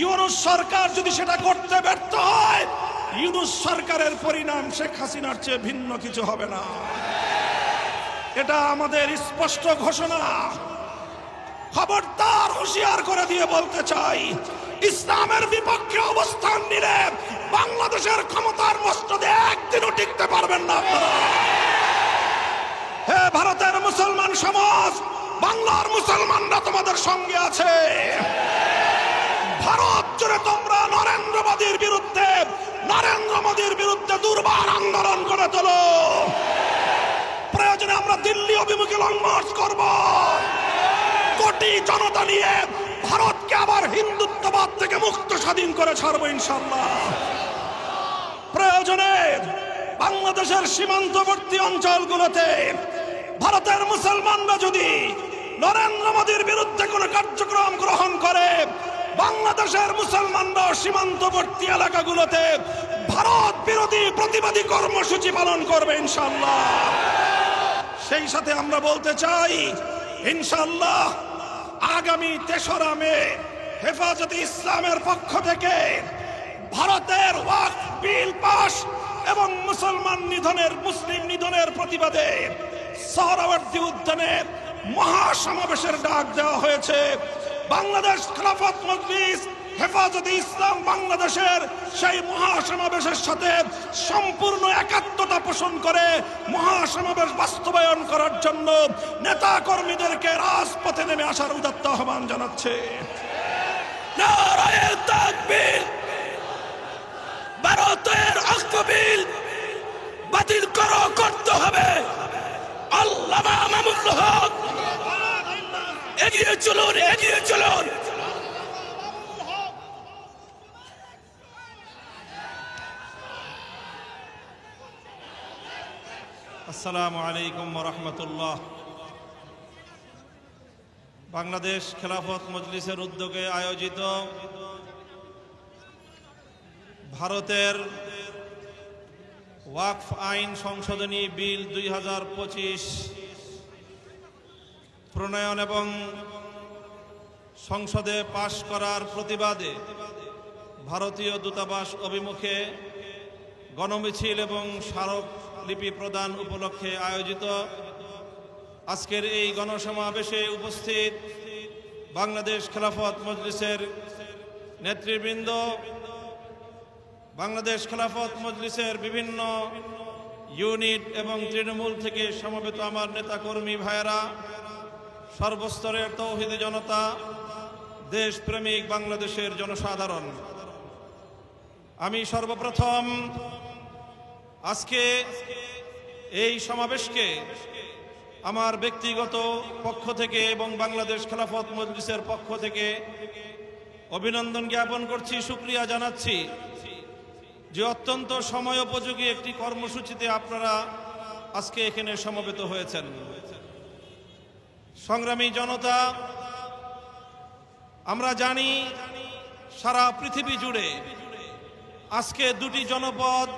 ইউনুস সরকার যদি সেটা করতে ব্যর্থ হয়, ইউনুস সরকারের পরিণাম শেখ হাসিনার চেয়ে ভিন্ন কিছু হবে না। এটা আমাদের স্পষ্ট ঘোষণা। খবরদার হুঁশিয়ার করে দিয়ে বলতে চাই, ইসলামের বিপক্ষে অবস্থান নিলে বাংলাদেশের ক্ষমতার মস্তদে একদিনও টিকতে পারবেন না হে ভারতের মুসলমান সমাজ, বাংলার মুসলমানরা তোমাদের সঙ্গে আছে। জুড়ে তোমরা নরেন্দ্র মোদীর বিরুদ্ধে, নরেন্দ্র মোদীর বিরুদ্ধে দুর্বার আন্দোলন করে তোলো। প্রয়োজনে আমরা দিল্লি অভিমুখে লং মার্চ করব। কোটি জনতা নিয়ে ভারতকে আবার হিন্দুত্ববাদ থেকে মুক্ত স্বাধীন করে ছাড়বো ইনশাল্লাহ প্রয়োজনে বাংলাদেশের সীমান্তবর্তী অঞ্চলগুলোতে ভারতের মুসলমানরা যদি নরেন্দ্র মোদীর বিরুদ্ধে কোনো কার্যক্রম গ্রহণ করে বাংলাদেশের মুসলমানরা সীমান্তবর্তী এলাকাগুলোতে ভারত বিরোধী প্রতিবাদী কর্মসূচি পালন করবে ইনশাল্লাহ সেই সাথে আমরা বলতে চাই ইনশাল্লাহ আগামী তেসরা মে হেফাজতে ইসলামের পক্ষ থেকে ভারতের ওয়াক বিল পাস এবং মুসলমান নিধনের, মুসলিম নিধনের প্রতিবাদে সহরাবর্তী উদ্যানে মহাসমাবেশের ডাক দেওয়া হয়েছে। বাংলাদেশ খেলাফত মজলিস, হেফাজতে ইসলাম বাংলাদেশের সেই মহাসমাবেশের সাথে সম্পূর্ণ একাত্মতা পোষণ করে মহাসমাবেশ বাস্তবায়ন করার জন্য নেতা কর্মীদেরকে রাজপথে নেমে আসার উদাত্ত আহ্বান জানাচ্ছে। ভারতের অক্ষবিল বাতিল করো করতে হবে। আল্লাহ মামুল হক এগিয়ে চলুন এগিয়ে চলুন। আসসালামু আলাইকুম রহমতুল্লাহ। বাংলাদেশ খেলাফত মজলিসের উদ্যোগে আয়োজিত ভারতের ওয়াকফ আইন সংশোধনী বিল দুই হাজার পঁচিশ প্রণয়ন এবং সংসদে পাশ করার প্রতিবাদে ভারতীয় দূতাবাস অভিমুখে গণমিছিল এবং স্মারকলিপি প্রদান উপলক্ষে আয়োজিত আজকের এই গণসমাবেশে উপস্থিত বাংলাদেশ খেলাফত মজলিসের নেতৃবৃন্দ, বাংলাদেশ খেলাফত মজলিসের বিভিন্ন ইউনিট এবং তৃণমূল থেকে সমবেত আমার নেতাকর্মী ভাইয়েরা সর্বস্তরের তৌহিদি জনতা, দেশপ্রেমিক বাংলাদেশের জনসাধারণ। আমি সর্বপ্রথম আজকে এই সমাবেশকে আমার ব্যক্তিগত পক্ষ থেকে এবং বাংলাদেশ খেলাফত মজলিসের পক্ষ থেকে অভিনন্দন জ্ঞাপন করছি, সুক্রিয়া জানাচ্ছি যে অত্যন্ত সময়োপযোগী একটি কর্মসূচিতে আপনারা আজকে এখানে সমবেত হয়েছেন। সংগ্রামী জনতা, আমরা জানি সারা পৃথিবী জুড়ে আজকে দুটি জনপদ,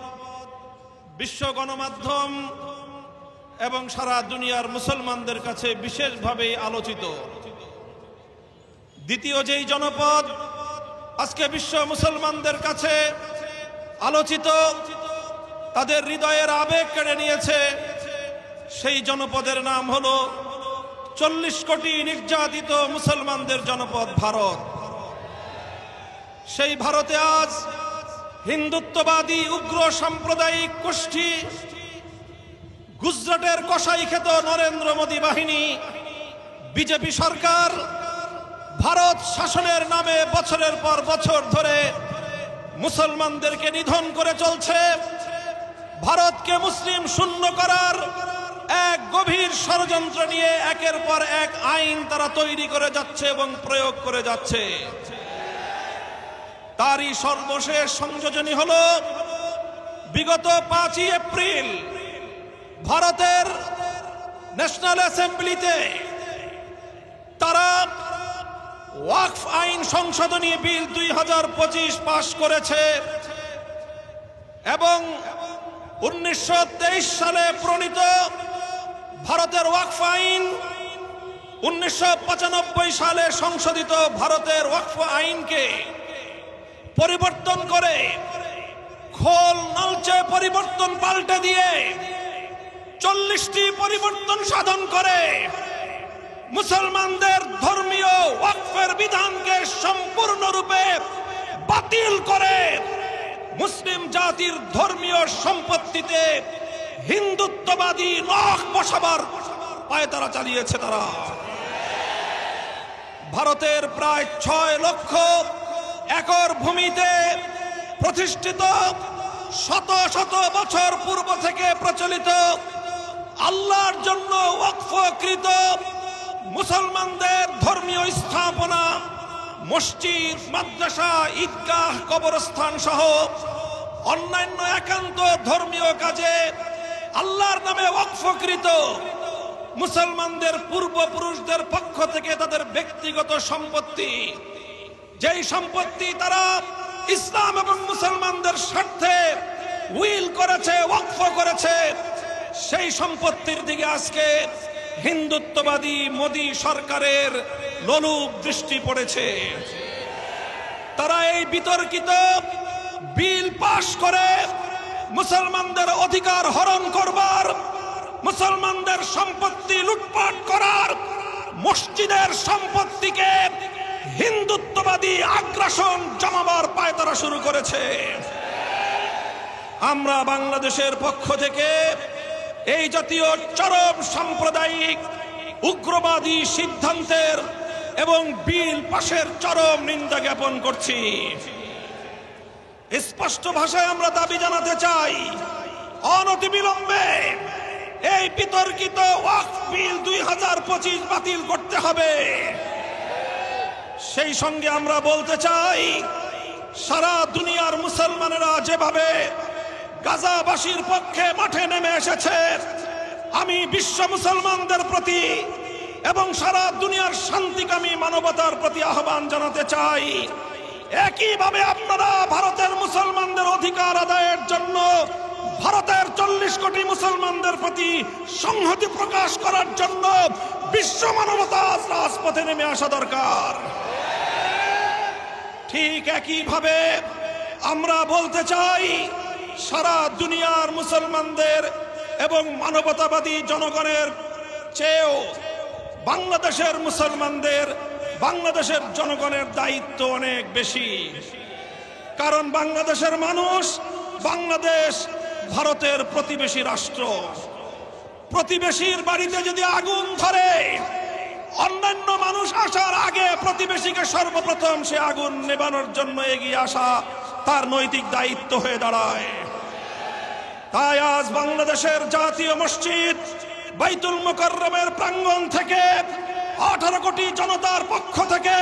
বিশ্ব গণমাধ্যম এবং সারা দুনিয়ার মুসলমানদের কাছে বিশেষভাবে আলোচিত। দ্বিতীয় যেই জনপদ আজকে বিশ্ব মুসলমানদের কাছে আলোচিত, তাদের হৃদয়ের আবেগ কেড়ে নিয়েছে, সেই জনপদের নাম হলো চল্লিশ কোটি নির্যাতিত মুসলমানদের জনপদ ভারত। সেই ভারতে আজ হিন্দুত্ববাদী, উগ্র সাম্প্রদায়িক গোষ্ঠী গুজরাটের খেত নরেন্দ্র মোদী বাহিনী। বিজেপি সরকার ভারত শাসনের নামে বছরের পর বছর ধরে মুসলমানদেরকে নিধন করে চলছে। ভারতকে মুসলিম শূন্য করার এক গভীর ষড়যন্ত্র নিয়ে একের পর এক আইন তারা তৈরি করে যাচ্ছে এবং প্রয়োগ করে যাচ্ছে। তারই সর্বশেষ সংযোজনী হল, বিগত পাঁচই এপ্রিল ভারতের ন্যাশনাল অ্যাসেম্বলিতে তারা ওয়াকফ আইন সংশোধনী বিল দুই হাজার পঁচিশ পাশ করেছে এবং উনিশশো তেইশ সালে প্রণীত ভারতের ওয়াকফ আইন উনিশশো পঁচানব্বই সালে সংশোধিত ভারতের ওয়াকফ আইনকে পরিবর্তন করে খোল নালচে পরিবর্তন পাল্টে দিয়ে চল্লিশটি পরিবর্তন সাধন করে মুসলমানদের ধর্মীয় ওয়াকফের বিধানকে সম্পূর্ণরূপে বাতিল করে মুসলিম জাতির ধর্মীয় সম্পত্তিতে হিন্দুত্ববাদী নখ বসাবার পায়তারা চালিয়েছে তারা। ভারতের প্রায় ছয় লক্ষ একর ভূমিতে প্রতিষ্ঠিত শত শত বছর পূর্ব থেকে প্রচলিত আল্লাহর জন্য ওয়াকফকৃত মুসলমানদের ধর্মীয় স্থাপনা, মসজিদ, মাদ্রাসা, ঈদগাহ, কবরস্থান সহ অন্যান্য একান্ত ধর্মীয় কাজে আল্লাহর নামে ওয়াকফকৃত। মুসলমানদের পূর্বপুরুষদের পক্ষ থেকে তাদের ব্যক্তিগত সম্পত্তি। যেই সম্পত্তি তারা ইসলাম এবং মুসলমানদের স্বার্থে উইল করেছে, ওয়াকফ করেছে, সেই সম্পত্তির দিকে আজকে হিন্দুত্ববাদী মোদী সরকারের লোলুপ দৃষ্টি পড়েছে। তারা এই বিতর্কিত বিল পাশ করে মুসলমানদের অধিকার হরণ করবার, মুসলমানদের সম্পত্তি লুটপাট করার, মসজিদের সম্পত্তিকে হিন্দুত্ববাদী আগ্রাসন জমাবার পায়তারা শুরু করেছে। আমরা বাংলাদেশের পক্ষ থেকে এই জাতীয় চরম সাম্প্রদায়িক উগ্রবাদী সিদ্ধান্তের এবং বিল পাশের চরম নিন্দা জ্ঞাপন করছি। স্পষ্ট ভাষায় আমরা দাবি জানাতে চাই, অনতিবিলম্বে এই বিতর্কিত দুই হাজার পঁচিশ বাতিল করতে হবে। সেই সঙ্গে আমরা বলতে চাই, সারা দুনিয়ার মুসলমানেরা যেভাবে গাজাবাসীর পক্ষে মাঠে নেমে এসেছে, আমি বিশ্ব মুসলমানদের প্রতি এবং সারা দুনিয়ার শান্তিকামী মানবতার প্রতি আহ্বান জানাতে চাই। একইভাবে আপনারা ভারতের মুসলমানদের অধিকার আদায়ের জন্য ভারতের চল্লিশ কোটি মুসলমানদের প্রতি সংহতি প্রকাশ করার জন্য বিশ্ব মানবতা রাজপথে নেমে আসা দরকার। ঠিক একইভাবে আমরা বলতে চাই, সারা দুনিয়ার মুসলমানদের এবং মানবতাবাদী জনগণের চেয়েও বাংলাদেশের মুসলমানদের বাংলাদেশের জনগণের দায়িত্ব অনেক বেশি। কারণ বাংলাদেশের মানুষ বাংলাদেশ ভারতের প্রতিবেশী রাষ্ট্র। প্রতিবেশীর বাড়িতে যদি আগুন ধরে, অন্যান্য মানুষ আসার আগে প্রতিবেশীকে সর্বপ্রথম সে আগুন নেবানোর জন্য এগিয়ে আসা তার নৈতিক দায়িত্ব হয়ে দাঁড়ায়। তাই আজ বাংলাদেশের জাতীয় মসজিদ বাইতুল মোকাররমের প্রাঙ্গণ থেকে আঠারো কোটি জনতার পক্ষ থেকে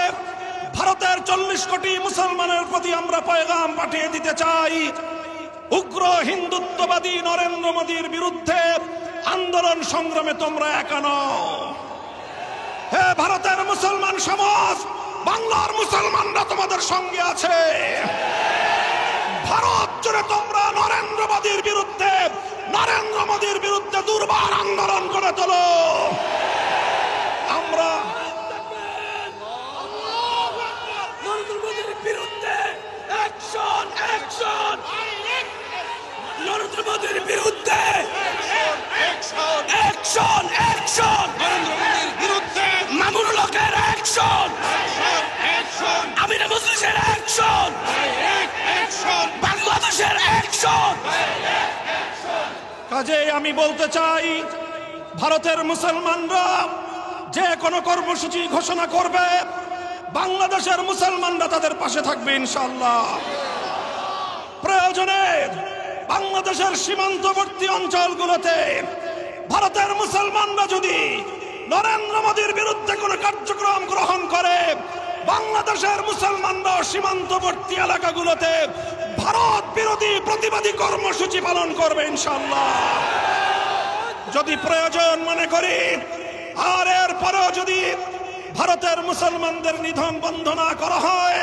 ভারতের চল্লিশ কোটি মুসলমানের প্রতি আমরা পয়গাম পাঠিয়ে দিতে চাই। উগ্র হিন্দুত্ববাদী নরেন্দ্র মোদীর বিরুদ্ধে আন্দোলন সংগ্রামে তোমরা একা নও। হে ভারতের মুসলমান সমাজ, বাংলার মুসলমানরা তোমাদের সঙ্গে আছে। ভারত জুড়ে তোমরা নরেন্দ্র মোদীর বিরুদ্ধে, নরেন্দ্র মোদীর বিরুদ্ধে দুর্বার আন্দোলন করে তোলো। আমরা। নরেন্দ্র মোদীর বিরুদ্ধে অ্যাকশন অ্যাকশন নরেন্দ্র মোদীর বিরুদ্ধে অ্যাকশন অ্যাকশন নরেন্দ্র মোদীর বিরুদ্ধে মামুন লোকের অ্যাকশন অ্যাকশন আমির মুসলিমের অ্যাকশন অ্যাকশন বাংলাদেশের অ্যাকশন কাজেই আমি বলতে চাই ভারতের মুসলমানরা যে কোনো কর্মসূচি ঘোষণা করবে, বাংলাদেশের মুসলমানরা তাদের পাশে থাকবে ইনশাল্লাহ প্রয়োজনে বাংলাদেশের সীমান্তবর্তী অঞ্চলগুলোতে ভারতের মুসলমানরা যদি নরেন্দ্র মোদীর বিরুদ্ধে কোনো কার্যক্রম গ্রহণ করে, বাংলাদেশের মুসলমানরা সীমান্তবর্তী এলাকাগুলোতে ভারত বিরোধী প্রতিবাদী কর্মসূচি পালন করবে ইনশাল্লাহ যদি প্রয়োজন মনে করি আর এর পরেও যদি ভারতের মুসলমানদের নিধন বন্ধ না করা হয়,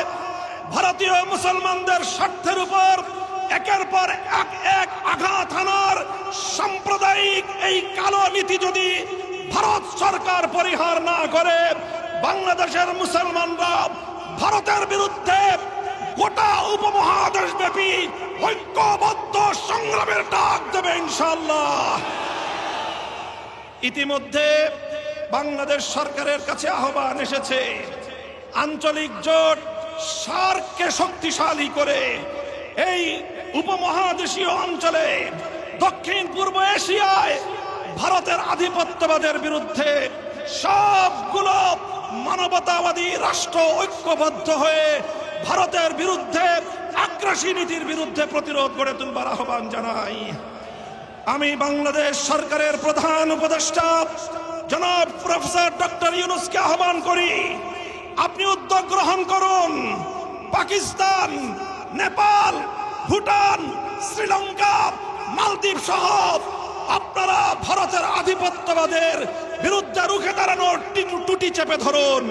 ভারতীয় মুসলমানদের স্বার্থের উপর একের পর এক এক আঘাত হানার সাম্প্রদায়িক এই কালো নীতি যদি ভারত সরকার পরিহার না করে, বাংলাদেশের মুসলমানরা ভারতের বিরুদ্ধে গোটা উপমহাদেশ ব্যাপী ঐক্যবদ্ধ সংগ্রামের ডাক দেবে ইনশাল্লাহ ইতিমধ্যে বাংলাদেশ সরকারের কাছে আহ্বান এসেছে। আঞ্চলিক জোট সার্ককে শক্তিশালী করে এই উপমহাদেশীয় অঞ্চলে দক্ষিণ পূর্ব এশিয়ায় ভারতের আধিপত্যবাদের বিরুদ্ধে সবগুলো মানবতাবাদী রাষ্ট্র ঐক্যবদ্ধ হয়ে ভারতের বিরুদ্ধে আগ্রাসী নীতির বিরুদ্ধে প্রতিরোধ গড়ে তুলবার আহ্বান জানাই। আমি বাংলাদেশ সরকারের প্রধান উপদেষ্টা জনাব প্রফেসর ডক্টর ইউনুসকে আহ্বান করি, আপনি উদ্যোগ গ্রহণ করুন। পাকিস্তান, নেপাল, ভুটান, শ্রীলঙ্কা, মালদ্বীপ সহ আপনারা ভারতের আধিপত্যবাদের বিরুদ্ধে রুখে দাঁড়ানোর টুটি চেপে ধরুন।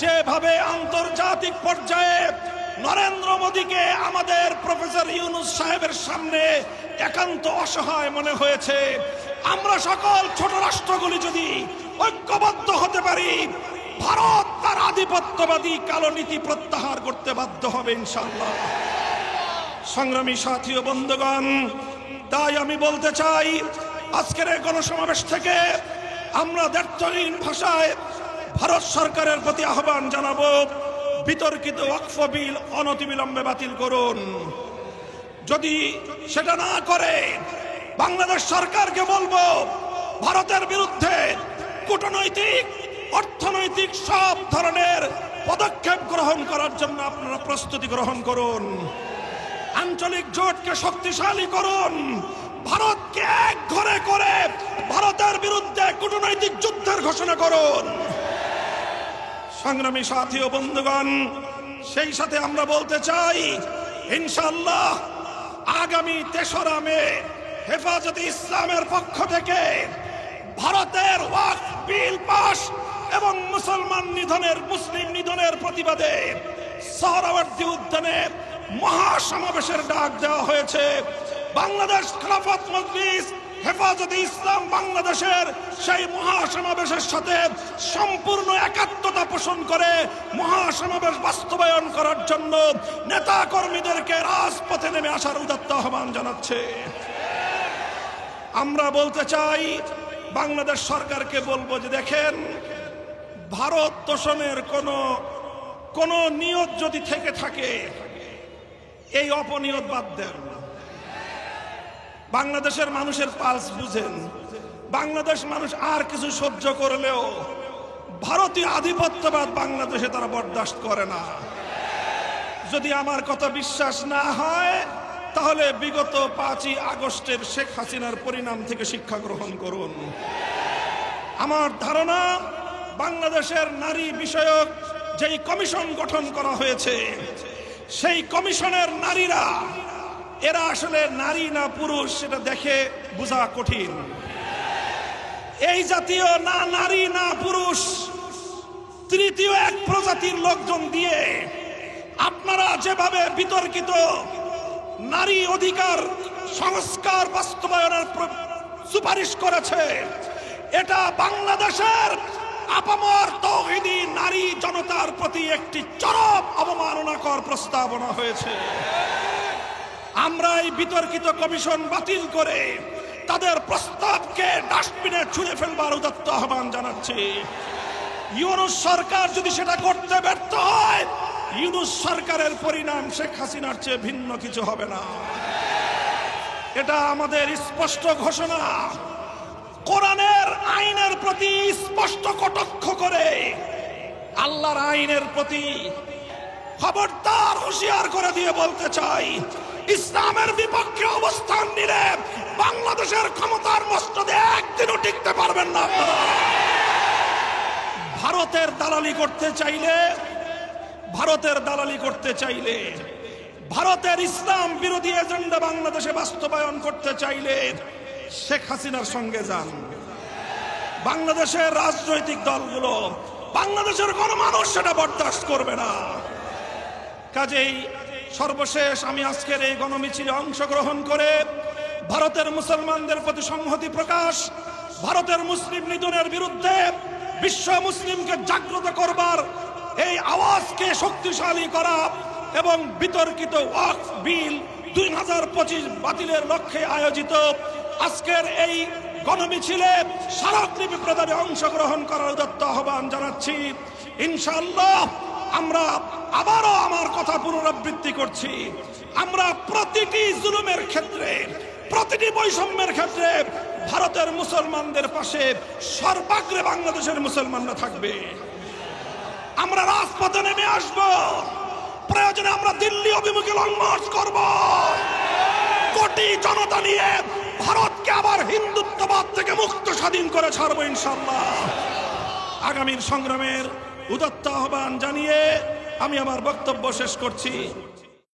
যেভাবে আন্তর্জাতিক পর্যায়ে নরেন্দ্র মোদীকে আমাদের প্রফেসর ইউনুস সাহেবের সামনে একান্ত অসহায় মনে হয়েছে আমরা সকল ছোট রাষ্ট্রগুলি যদি ঐক্যবদ্ধ হতে পারি, ভারত তার আধিপত্যবাদী কালো নীতি প্রত্যাহার করতে বাধ্য হবে ইনশাল্লাহ সংগ্রামী সাথী ও বন্ধুগণ, তাই আমি বলতে চাই, আজকের এই গণসমাবেশ থেকে আমরা দ্ব্যর্থহীন ভাষায় ভারত সরকারের প্রতি আহ্বান জানাব, বিতর্কিত ওয়াকফ বিল অনতিবিলম্বে বাতিল করুন। যদি সেটা না করে বাংলাদেশ সরকারকে বলব, ভারতের বিরুদ্ধে কূটনৈতিক, অর্থনৈতিক সব ধরনের পদক্ষেপ গ্রহণ করার জন্য আপনারা প্রস্তুতি গ্রহণ করুন। আঞ্চলিক জোটকে শক্তিশালী করুন। ভারতকে এক ঘরে করে ভারতের বিরুদ্ধে কূটনৈতিক যুদ্ধের ঘোষণা করুন। সংগ্রামী সাথী ও বন্ধুগণ, সেই সাথে আমরা বলতে চাই ইনশাল্লাহ আগামী তেসরা মে হেফাজতে ইসলামের পক্ষ থেকে ভারতের ওয়াকফ বিল পাস এবং মুসলমান নিধনের, মুসলিম নিধনের প্রতিবাদে সহরাবর্তী উদ্যানে মহাসমাবেশের ডাক দেওয়া হয়েছে। বাংলাদেশ খেলাফত মজলিস, হেফাজতে ইসলাম বাংলাদেশের সেই মহাসমাবেশের সাথে সম্পূর্ণ একাত্মতা পোষণ করে মহাসমাবেশ বাস্তবায়ন করার জন্য নেতা কর্মীদেরকে রাজপথে নেমে আসার উদাত্ত আহ্বান জানাচ্ছে। আমরা বলতে চাই, বাংলাদেশ সরকারকে বলব যে দেখেন, ভারত তোষণের কোন কোন নিয়ত যদি থেকে থাকে, এই অপনিয়ত বাদ দেন। বাংলাদেশের মানুষের পালস বুঝেন, বাংলাদেশ মানুষ আর কিছু সহ্য করলেও ভারতীয় আধিপত্যবাদ বাংলাদেশে তারা বরদাস্ত করে না। যদি আমার কথা বিশ্বাস না হয় তাহলে বিগত পাঁচই আগস্টের শেখ হাসিনার পরিণাম থেকে শিক্ষা গ্রহণ করুন। আমার ধারণা, বাংলাদেশের নারী বিষয়ক যেই কমিশন গঠন করা হয়েছে, সেই কমিশনের নারীরা, এরা আসলে নারী না পুরুষ সেটা দেখে বোঝা কঠিন। এই জাতীয় না নারী না পুরুষ, তৃতীয় এক প্রজাতির লোকজন দিয়ে আপনারা যেভাবে বিতর্কিত নারী অধিকার সংস্কার বাস্তবায়নের সুপারিশ করেছে। এটা বাংলাদেশের আপামর তৌহিদি নারী জনতার প্রতি একটি চরম অবমাননাকর প্রস্তাবনা হয়েছে। আমরা এই বিতর্কিত কমিশন বাতিল করে তাদের প্রস্তাবকে ডাস্টবিনে ছুঁড়ে ফেলবার উদত্ত আহ্বান জানাচ্ছি। ইউনুস সরকার যদি সেটা করতে ব্যর্থ হয় ইউনুস সরকারের পরিণাম শেখ হাসিনার চেয়ে ভিন্ন কিছু হবে না। এটা আমাদের স্পষ্ট ঘোষণা। কোরআনের আইনের প্রতি স্পষ্ট কটাক্ষ করে আল্লাহর আইনের প্রতি খবরদার হুঁশিয়ার করে দিয়ে বলতে চাই, ইসলামের বিপক্ষে অবস্থান নিলে বাংলাদেশের ক্ষমতার মস্তদে একদিনও টিকতে পারবেন না ভারতের দালালি করতে চাইলে ভারতের দালালি করতে চাইলে, ভারতের ইসলাম বিরোধী এজেন্ডা বাংলাদেশে বাস্তবায়ন করতে চাইলে শেখ হাসিনার সঙ্গে যান। বাংলাদেশের রাজনৈতিক দলগুলো বাংলাদেশের কোনো মানুষ সেটা বরদাস্ত করবে না। কাজেই সর্বশেষ আমি আজকের এই গণমিছিলে অংশগ্রহণ করে ভারতের মুসলমানদের প্রতি সংহতি প্রকাশ, ভারতের মুসলিম নিধনের বিরুদ্ধে বিশ্ব মুসলিমকে জাগ্রত করবার এই আওয়াজকে শক্তিশালী করা এবং বিতর্কিত ওয়াকফ বিল দুই হাজার পঁচিশ বাতিলের লক্ষ্যে আয়োজিত আজকের এই গণমিছিলে স্মারকলিপি প্রদানে অংশগ্রহণ করার উদত্ত আহ্বান জানাচ্ছি। ইনশাল্লাহ আমরা আবারও আমার কথা পুনরাবৃত্তি করছি। আমরা প্রতিটি জুলুমের ক্ষেত্রে, প্রতিটি বৈষম্যের ক্ষেত্রে ভারতের মুসলমানদের পাশে সর্বাগ্রে বাংলাদেশের মুসলমানরা থাকবে। আমরা রাজপথে নেমে আসব। প্রয়োজনে আমরা দিল্লি অভিমুখে লং মার্চ করব। কোটি জনতা নিয়ে ভারতকে আবার হিন্দুত্ববাদ থেকে মুক্ত স্বাধীন করে ছাড়বো ইনশাল্লাহ আগামীর সংগ্রামের উদত্ত আহ্বান জানিয়ে আমি আমার বক্তব্য শেষ করছি।